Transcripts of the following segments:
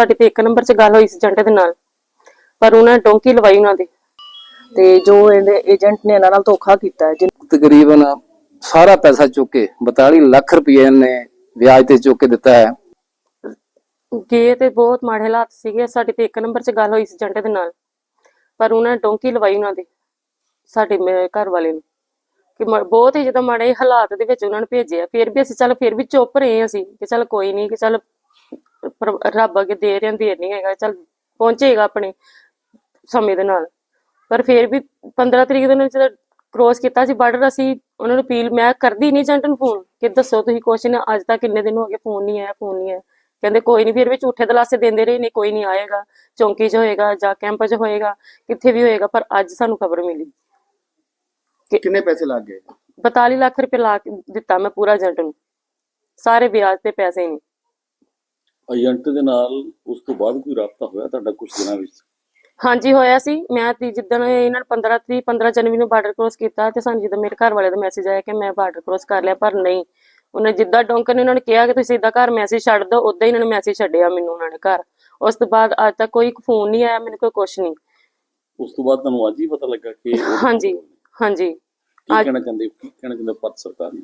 ਸਾਡੀ ਤੇ ਇੱਕ ਨੰਬਰ 'ਚ ਗੱਲ ਹੋਈ ਸੀ ਏਜੰਟ ਦੇ ਨਾਲ। ਪਰ ਉਹਨਾਂ ਡੋਂਕੀ ਲਵਾਈ ਉਹਨਾਂ ਦੇ। ਤੇ ਜੋ ਇਹਦੇ ਏਜੰਟ ਨੇ ਇਹਨਾਂ ਨਾਲ ਧੋਖਾ ਕੀਤਾ ਹੈ ਜਿਨ- ਤਕਰੀਬਨ ਸਾਰਾ ਪੈਸਾ ਚੁੱਕ ਕੇ 42 ਲੱਖ ਰੁਪਏ ਨੇ ਵਿਆਜ ਤੇ ਚੁੱਕ ਕੇ ਦਿੱਤਾ ਹੈ। ਗਏ ਤੇ ਬਹੁਤ ਮਾੜੇ ਹਾਲਾਤ ਸੀਗੇ ਸਾਡੀ ਤੇ ਇੱਕ ਨੰਬਰ 'ਚ ਗੱਲ ਹੋਈ ਸੀ ਏਜੰਟ ਦੇ ਨਾਲ। ਪਰ ਉਹਨਾਂ ਨੇ ਡੋਂਕੀ ਲਵਾਈ ਉਹਨਾਂ ਦੇ ਸਾਡੇ ਘਰ ਵਾਲੇ ਨੂੰ। ਕਿ ਬਹੁਤ ਹੀ ਜਿੱਦਾਂ ਮਾੜੇ ਹਾਲਾਤ ਦੇ ਵਿੱਚ ਉਹਨਾਂ ਨੂੰ ਭੇਜਿਆ। ਫਿਰ ਵੀ ਅਸੀਂ ਚੱਲ ਫਿਰ ਵੀ ਚੁੱਪ ਰਹੇ ਅਸੀਂ ਕਿ ਚੱਲ ਕੋਈ ਨਹੀਂ ਕਿ ਚੱਲ ਰੱਬ ਅੱਗੇ ਦੇ ਰਿਆਂ ਦੇਰ ਨਹੀਂ ਹੈਗਾ ਚੱਲ ਪਹੁੰਚੇਗਾ ਆਪਣੇ ਸਮੇਂ ਦੇ ਨਾਲ। ਪਰ ਫਿਰ ਵੀ 15 ਤਰੀਕ ਨੂੰ ਜਦੋਂ ਕ੍ਰੋਸ ਕੀਤਾ ਸੀ ਬਾਰਡਰ ਅਸੀਂ ਉਹਨਾਂ ਨੂੰ ਅਪੀਲ ਮੈਂ ਕਰਦੀ ਨਹੀਂ ਏਜੰਟ ਨੂੰ ਫੋਨ ਕਿ ਦੱਸੋ ਤੁਸੀਂ ਕੁਛ ਨਾ ਅੱਜ ਤੱਕ ਕਿੰਨੇ ਦਿਨ ਹੋ ਗਏ ਫੋਨ ਨਹੀਂ ਆਇਆ ਫੋਨ ਨਹੀਂ ਆਇਆ। ਕਹਿੰਦੇ ਕੋਈ ਨਹੀਂ ਫਿਰ ਵੀ ਝੂਠੇ ਦਲਾਸੇ ਦਿੰਦੇ ਰਹੇ ਨਹੀਂ ਕੋਈ ਨਹੀਂ ਆਏਗਾ ਚੌਂਕੀ 'ਚ ਹੋਏਗਾ ਜਾਂ ਕੈਂਪ 'ਚ ਹੋਏਗਾ ਕਿੱਥੇ ਵੀ ਹੋਏਗਾ ਪਰ ਅੱਜ ਸਾਨੂੰ ਖਬਰ ਮਿਲੀ। ਕਿੰਨੇ ਪੈਸੇ ਲੱਗ ਗਏ? 42 ਲੱਖ ਰੁਪਏ ਲਾ ਕੇ ਦਿੱਤਾ ਮੈਂ ਪੂਰਾ ਏਜੰਟ ਨੂੰ। ਸਾਰੇ ਵਿਆਜ ਤੇ ਪੈਸੇ ਨੇ। ਏਜੰਟ ਦੇ ਨਾਲ ਉਸ ਤੋਂ ਬਾਅਦ ਕੋਈ ਰਾਬਤਾ ਹੋਇਆ ਤੁਹਾਡਾ ਕੁਝ ਦਿਨਾਂ ਵਿੱਚ? ਹਾਂਜੀ ਹੋਇਆ ਸੀ। ਮੈਂ ਤੀ ਜਿੱਦਣ ਇਹਨਾਂ ਨੇ 15 ਤਰੀਕ 15 ਜਨਵਰੀ ਨੂੰ ਬਾਰਡਰ ਕ੍ਰੋਸ ਕੀਤਾ ਤੇ ਸਾਨੂੰ ਜਦੋਂ ਮੇਰੇ ਘਰ ਵਾਲੇ ਦਾ ਮੈਸੇਜ ਆਇਆ ਕਿ ਮੈਂ ਬਾਰਡਰ ਕ੍ਰੋਸ ਕਰ ਲਿਆ ਪਰ ਨਹੀਂ। ਉਹਨੇ ਜਿੱਦਾਂ ਡੋਂਕਰ ਨੇ ਉਹਨਾਂ ਨੇ ਕਿਹਾ ਕਿ ਤੁਸੀਂ ਇਦਾਂ ਘਰ ਮੈਸੇਜ ਛੱਡ ਦਿਓ ਉਦਾਂ ਹੀ ਇਹਨਾਂ ਨੇ ਮੈਸੇਜ ਛੱਡਿਆ ਮੈਨੂੰ ਉਹਨਾਂ ਨੇ ਘਰ। ਉਸ ਤੋਂ ਬਾਅਦ ਅੱਜ ਤੱਕ ਕੋਈ ਫੋਨ ਨਹੀਂ ਆਇਆ ਮੈਨੂੰ ਕੋਈ ਕੁਛ ਨਹੀਂ। ਉਸ ਤੋਂ ਬਾਅਦ ਤੁਹਾਨੂੰ ਅੱਜ ਹੀ ਪਤਾ ਲੱਗਾ ਕਿ ਹਾਂਜੀ ਹਾਂਜੀ। ਕੀ ਕਹਿਣਾ ਚਾਹੁੰਦੇ? ਕੀ ਕਹਿਣਾ ਚਾਹੁੰਦੇ ਹੋ ਭਾਰਤ ਸਰਕਾਰ ਨੂੰ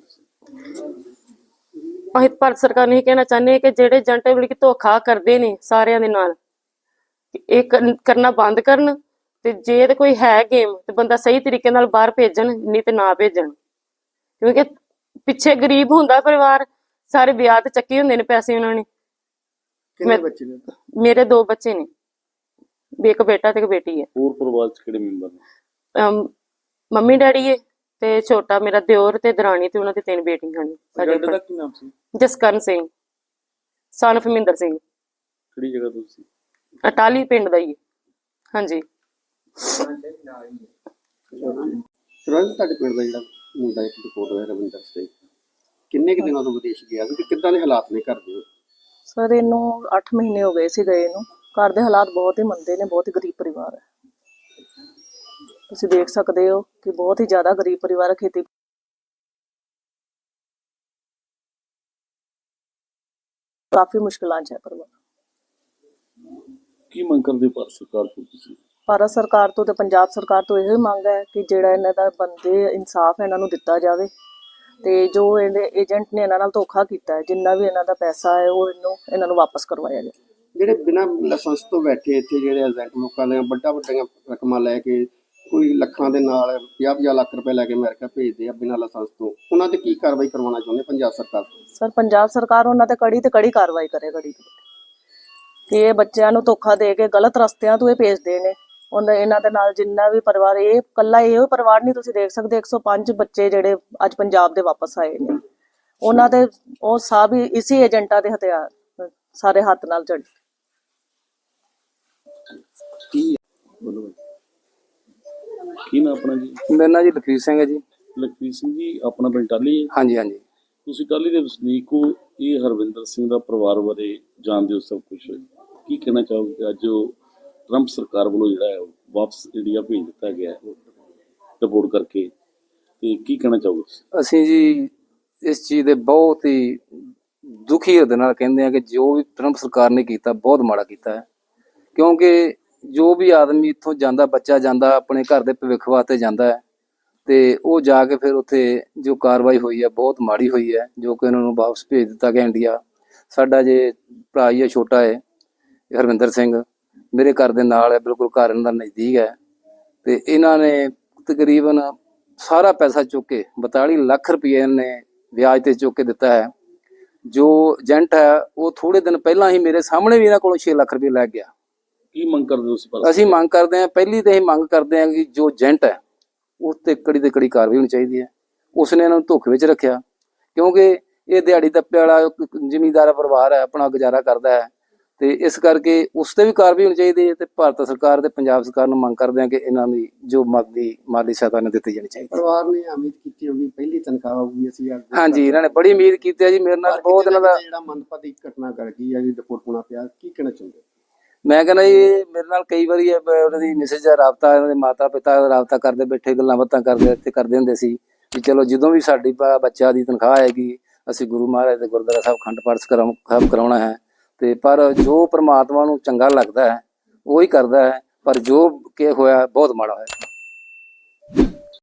ਅਸੀਂ ਭਾਰਤ ਸਰਕਾਰ ਨੂੰ ਇਹ ਕਹਿਣਾ ਚਾਹੁੰਦੇ ਹਾਂ ਕਿ ਜਿਹੜੇ ਏਜੰਟ ਮਿਲ ਕੇ ਧੋਖਾ ਕਰਦੇ ਨੇ ਸਾਰਿਆਂ ਦੇ ਨਾਲ। ਇਹ ਕਰਨ- ਬੰਦ ਕਰਨ ਤੇ ਜੇ ਤੇ ਕੋਈ ਹੈ ਗੇਮ ਤੇ ਬੰਦਾ ਸਹੀ ਤਰੀਕੇ ਨਾਲ ਬਾਹਰ ਭੇਜਣ ਨਹੀਂ ਤੇ ਨਾ ਭੇਜਣ। ਕਿਉਂਕਿ ਪਿੱਛੇ ਗਰੀਬ ਹੁੰਦਾ ਪਰਿਵਾਰ ਸਾਰੇ ਵਿਆਹ ਤੇ ਚੱਕੇ ਹੁੰਦੇ ਨੇ ਪੈਸੇ ਉਹਨਾਂ ਨੇ। ਕਿੰਨੇ ਮੈਂ- ਬੱਚੇ ਨੇ? ਮੇਰੇ ਦੋ ਬੱਚੇ ਨੇ। ਵੀ ਇੱਕ ਬੇਟਾ ਤੇ ਇੱਕ ਬੇਟੀ ਹੈ। ਹੋਰ ਪਰਿਵਾਰ ਚ ਕਿਹੜੇ ਮੈਂਬਰ ਨੇ? ਮੰਮੀ ਡੈਡੀ ਹੈ। ਤੇ ਛੋਟਾ ਮੇਰਾ ਦਿਓਰ ਤੇ ਦਰਾਣੀ ਤੇ ਉਹਨਾਂ ਦੇ ਤਿੰਨ ਬੇਟੀਆਂ ਨੇ ਸਾਡੇ ਦਾ। ਕੀ ਨਾਮ ਸੀ? ਜਸਕਰਨ ਸਿੰਘ। ਸਨ of ਮਹਿੰਦਰ ਸਿੰਘ। ਕਿਹੜੀ ਜਗ੍ਹਾ ਤੋਂ ਸੀ? ਅਟਾਲੀ ਪਿੰਡ ਦਾ ਹੀ ਹੈ। ਹਾਂਜੀ। ਤੁਰੰਤ ਤੁਹਾਡੇ ਪਿੰਡ ਦਾ ਜਿਹੜਾ ਮੁੰਡਾ ਇੱਕ ਰਿਪੋਰਟ ਹੋਇਆ ਰਵਿੰਦਰ ਸਿੰਘ। ਕਿੰਨੇ ਕੁ ਦਿਨਾਂ ਤੋਂ ਵਿਦੇਸ਼ ਗਿਆ ਸੀ ਤੇ ਕਿੱਦਾਂ ਦੇ ਹਾਲਾਤ ਨੇ ਘਰ ਦੇ? ਸਰ ਇਹਨੂੰ 8 ਮਹੀਨੇ ਹੋ ਗਏ ਸੀ ਗਏ ਨੂੰ। ਘਰ ਦੇ ਹਾਲਾਤ ਬਹੁਤ ਹੀ ਮੰਦੇ ਨੇ ਬਹੁਤ ਹੀ ਗਰੀਬ ਪਰਿਵਾਰ ਹੈ। ਤੁਸੀਂ ਦੇਖ ਸਕਦੇ ਹੋ ਕਿ ਬਹੁਤ ਹੀ ਜ਼ਿਆਦਾ ਗਰੀਬ ਪਰਿਵਾਰ ਖੇਤੀ ਕਾਫੀ ਮੁਸ਼ਕਲਾਂ 'ਚ ਹੈ ਪਰਿਵਾਰ। ਕੀ ਮੰਗ ਕਰਦੇ ਭਾਰਤ ਸਰਕਾਰ ਤੋਂ ਤੁਸੀਂ? ਭਾਰਤ ਸਰਕਾਰ ਤੋਂ ਤੇ ਪੰਜਾਬ ਸਰਕਾਰ ਤੋਂ ਇਹੋ ਹੀ ਮੰਗ ਹੈ ਕਿ ਜਿਹੜਾ ਇਹਨਾਂ ਦਾ ਬੰਦੇ ਇਨਸਾਫ ਇਹਨਾਂ ਨੂੰ ਦਿੱਤਾ ਜਾਵੇ ਤੇ ਜੋ ਇਹਦੇ ਏਜੰਟ ਨੇ ਇਹਨਾਂ ਨਾਲ ਧੋਖਾ ਕੀਤਾ ਹੈ ਜਿੰਨਾ ਵੀ ਇਹਨਾਂ ਦਾ ਪੈਸਾ ਹੈ ਉਹ ਇਹਨੂੰ ਇਹਨਾਂ ਨੂੰ ਵਾਪਸ ਕਰਵਾਇਆ ਜਾਵੇ। ਜਿਹੜੇ ਬਿਨਾਂ ਲਾਇਸੈਂਸ ਤੋਂ ਬੈਠੇ ਇੱਥੇ ਜਿਹੜੇ ਏਜੰਟ ਲੋਕਾਂ ਦੇ ਵੱਡਾ ਵੱਡੀਆਂ ਰਕਮਾਂ ਲੈ ਕੇ ਕੋਈ ਲੱਖਾਂ ਦੇ ਨਾਲ 50-50 ਲੱਖ ਰੁਪਏ ਲੈ ਕੇ ਅਮਰੀਕਾ ਭੇਜਦੇ ਆ ਬਿਨਾਂ ਲਾਇਸੈਂਸ ਤੋਂ। ਉਹਨਾਂ ਤੇ ਕੀ ਕਾਰਵਾਈ ਕਰਵਾਉਣਾ ਚਾਹੁੰਦੇ ਪੰਜਾਬ ਸਰਕਾਰ ਸਰ ਪੰਜਾਬ ਸਰਕਾਰ ਉਹਨਾਂ ਤੇ ਕੜੀ ਤੇ ਕੜੀ ਕਾਰਵਾਈ ਕਰੇ ਕੜੀ ਤੇ ਕਿ ਇਹ ਬੱਚਿਆਂ ਨੂੰ ਧੋਖਾ ਦੇ ਕੇ ਗਲਤ ਰਸਤਿਆਂ ਤੋਂ ਇਹ ਭੇਜਦੇ ਨੇ। ਉਹਨਾਂ ਇਹਨਾਂ ਦੇ ਨਾਲ ਜਿੰਨਾ ਵੀ ਪਰਿਵਾਰ ਇਹ ਕੱਲਾ ਇਹੋ ਪਰਿਵਾਰ ਨਹੀਂ ਤੁਸੀਂ ਦੇਖ ਸਕਦੇ 105 ਬੱਚੇ ਜਿਹੜੇ ਅੱਜ ਪੰਜਾਬ ਦੇ ਵਾਪਸ ਆਏ ਨੇ। ਉਹਨਾਂ ਦੇ ਉਹ ਸਭ ਹੀ ਇਸੇ ਏਜੰਟਾਂ ਦੇ ਹਥਿਆਰ ਸਾਰੇ ਹੱਥ ਨਾਲ ਜੜ ਕੀ ਨਾਮ ਆਪਣਾ ਜੀ? ਮੇਰਾ ਨਾਂ ਜੀ ਲਖਵੀਰ ਸਿੰਘ ਹੈ ਜੀ। ਲਖਵੀਰ ਸਿੰਘ ਜੀ ਆਪਣਾ ਪਿੰਡ ਟਾਲੀ ਹੈ? ਹਾਂਜੀ ਹਾਂਜੀ। ਤੁਸੀਂ ਟਾਲੀ ਦੇ ਵਸਨੀਕ ਹੋ ਇਹ ਹਰਵਿੰਦਰ ਸਿੰਘ ਦਾ ਪਰਿਵਾਰ ਬਾਰੇ ਜਾਣਦੇ ਹੋ ਸਭ ਕੁਝ ਕੀ ਕਹਿਣਾ ਚਾਹੋਗੇ ਕਿ ਅੱਜ ਉਹ ਟਰੰਪ ਸਰਕਾਰ ਵੱਲੋਂ ਜਿਹੜਾ ਹੈ ਵਾਪਸ ਇੰਡੀਆ ਭੇਜ ਦਿੱਤਾ ਗਿਆ ਹੈ ਰਿਪੋਰਟ ਕਰਕੇ। ਤੇ ਕੀ ਕਹਿਣਾ ਚਾਹੋਗੇ? ਅਸੀਂ ਜੀ ਇਸ ਚੀਜ਼ ਦੇ ਬਹੁਤ ਹੀ ਦੁਖੀ ਹਿਰਦੇ ਨਾਲ ਕਹਿੰਦੇ ਆ ਕਿ ਜੋ ਵੀ ਟਰੰਪ ਸਰਕਾਰ ਨੇ ਕੀਤਾ ਬਹੁਤ ਮਾੜਾ ਕੀਤਾ ਹੈ। ਕਿਉਂਕਿ ਜੋ ਵੀ ਆਦਮੀ ਇੱਥੋਂ ਜਾਂਦਾ, ਬੱਚਾ ਜਾਂਦਾ, ਆਪਣੇ ਘਰ ਦੇ ਭਵਿੱਖ ਵਾਸਤੇ ਜਾਂਦਾ ਹੈ, ਤੇ ਉਹ ਜਾ ਕੇ ਫਿਰ ਉੱਥੇ ਜੋ ਕਾਰਵਾਈ ਹੋਈ ਹੈ, ਬਹੁਤ ਮਾੜੀ ਹੋਈ ਹੈ, ਜੋ ਕਿ ਉਹਨਾਂ ਨੂੰ ਵਾਪਸ ਭੇਜ ਦਿੱਤਾ ਗਿਆ ਇੰਡੀਆ। ਸਾਡਾ ਜੇ ਭਰਾ ਹੀ ਹੈ, ਛੋਟਾ ਹੈ, ਹਰਵਿੰਦਰ ਸਿੰਘ, ਮੇਰੇ ਘਰ ਦੇ ਨਾਲ ਹੈ, ਬਿਲਕੁਲ ਘਰ ਇਹਨਾਂ ਦਾ ਨਜ਼ਦੀਕ ਹੈ, ਤੇ ਇਹਨਾਂ ਨੇ ਤਕਰੀਬਨ ਸਾਰਾ ਪੈਸਾ ਚੁੱਕ ਕੇ 42 ਲੱਖ ਰੁਪਏ ਨੇ ਵਿਆਜ ਤੇ ਚੁੱਕ ਕੇ ਦਿੱਤਾ ਹੈ। ਜੋ ਏਜੰਟ ਹੈ, ਉਹ ਥੋੜੇ ਦਿਨ ਪਹਿਲਾਂ ਹੀ ਮੇਰੇ ਸਾਹਮਣੇ ਵੀ ਇਹਨਾਂ ਕੋਲੋਂ 6 ਲੱਖ ਰੁਪਏ ਲੈ ਗਿਆ। ਕੀ ਮੰਗ ਕਰਦੇ ਹੋ ਤੁਸੀਂ ਭਾਰਤ ਅਸੀਂ ਮੰਗ ਕਰਦੇ ਹਾਂ ਪਹਿਲੀ ਤੇ ਇਹ ਮੰਗ ਕਰਦੇ ਹਾਂ ਕਿ ਜੋ ਏਜੰਟ ਹੈ ਉਸ ਤੇ ਕੜੀ ਤੇ ਕੜੀ ਕਾਰਵਾਈ ਹੋਣੀ ਚਾਹੀਦੀ ਹੈ। ਉਸਨੇ ਇਹਨਾਂ ਨੂੰ ਧੋਖੇ ਵਿੱਚ ਰੱਖਿਆ। ਕਿਉਂਕਿ ਇਹ ਦਿਹਾੜੀ ਦੱਪੇ ਵਾਲਾ ਜ਼ਿਮੀਂਦਾਰ ਪਰਿਵਾਰ ਹੈ ਆਪਣਾ ਗੁਜ਼ਾਰਾ ਕਰਦਾ ਹੈ। ਤੇ ਇਸ ਕਰਕੇ ਉਸ ਤੇ ਵੀ ਕਾਰਵਾਈ ਹੋਣੀ ਚਾਹੀਦੀ ਹੈ ਤੇ ਭਾਰਤ ਸਰਕਾਰ ਤੇ ਪੰਜਾਬ ਸਰਕਾਰ ਨੂੰ ਮੰਗ ਕਰਦੇ ਹਾਂ ਕਿ ਇਹਨਾਂ ਦੀ ਜੋ ਮਾਲੀ ਮਾਲੀ ਸਹਾਇਤਾ ਨੇ ਦਿੱਤੀ ਜਾਣੀ ਚਾਹੀਦੀ ਹੈ। ਪਰਿਵਾਰ ਨੇ ਉਮੀਦ ਕੀਤੀ ਹੋਗੀ ਪਹਿਲੀ ਤਨਖਾਹ ਆਊਗੀ ਅਸੀਂ ਹਾਂਜੀ ਇਹਨਾਂ ਨੇ ਬੜੀ ਉਮੀਦ ਕੀਤੀ ਹੈ ਜੀ ਮੇਰੇ ਨਾਲ ਬਹੁਤ ਇਹਨਾਂ ਦਾ ਜਿਹੜਾ ਮਨਪਤੀ ਘਟਨਾ ਕਰ ਗਈ ਹੈ ਜੀ ਰਿਪੋਰਟ ਹੋਣਾ ਪਿਆ ਕੀ ਕਹਿਣਾ ਚਾਹੁੰਦੇ ਹੋ? ਮੈਂ ਕਹਿੰਦਾ ਜੀ, ਮੇਰੇ ਨਾਲ ਕਈ ਵਾਰੀ ਇਹ ਬ- ਉਹਨਾਂ ਦੀ ਮਿਸਿਸ ਦਾ ਰਾਬਤਾ, ਇਹਨਾਂ ਦੇ ਮਾਤਾ ਪਿਤਾ ਦਾ ਰਾਬਤਾ ਕਰਦੇ ਬੈਠੇ, ਗੱਲਾਂ ਬਾਤਾਂ ਕਰਦੇ ਤੇ ਕਰਦੇ ਹੁੰਦੇ ਸੀ ਵੀ ਚਲੋ ਜਦੋਂ ਵੀ ਸਾਡੀ ਬ- ਬੱਚਾ ਦੀ ਤਨਖਾਹ ਆਏਗੀ ਅਸੀਂ ਗੁਰੂ ਮਹਾਰਾਜ ਦੇ ਗੁਰਦੁਆਰਾ ਸਾਹਿਬ ਖੰਡ ਪਾਠ ਕਰਾਉ- ਸਾਹਿਬ ਕਰਾਉਣਾ ਹੈ, ਤੇ ਪਰ ਜੋ ਪ੍ਰਮਾਤਮਾ ਨੂੰ ਚੰਗਾ ਲੱਗਦਾ ਹੈ, ਉਹ ਹੀ ਕਰਦਾ ਹੈ, ਪਰ ਜੋ ਕਿ ਹੋਇਆ, ਬਹੁਤ ਮਾੜਾ ਹੋਇਆ।